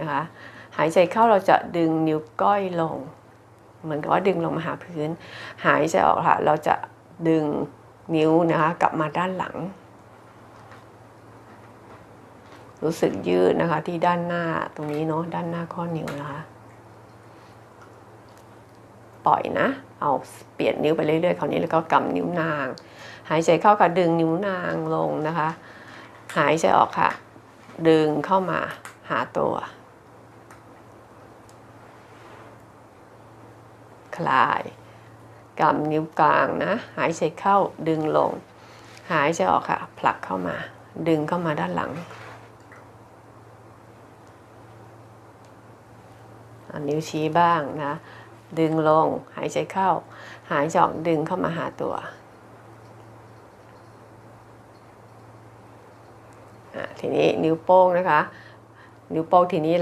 นะคะหายใจเข้าเราจะดึงนิ้วก้อยลง เหมือนกับว่าดึงลงมาหาพื้น หายใจออกค่ะเราจะดึงนิ้วนะคะกลับมาด้านหลัง รู้สึกยืดนะคะที่ด้านหน้าตรงนี้เนาะด้านหน้าข้อนิ้วนะคะ ปล่อยนะ เอาเปลี่ยนนิ้วไปเรื่อยๆคราวนี้แล้วก็กำนิ้วนาง หายใจเข้าค่ะดึงนิ้วนางลงนะคะ หายใจออกค่ะ ดึงเข้ามาหาตัว คลายกำนิ้วกลางนะ หายใจเข้าดึงลง หายใจออกค่ะ ผลักเข้ามา ดึงเข้ามาด้านหลังอนิ้วชี้บ้างนะ ดึงลง หายใจเข้า หายใจออกดึงเข้ามาหาตัวทีนี้นิ้วโป้งนะคะ นิ้วโป้งทีนี้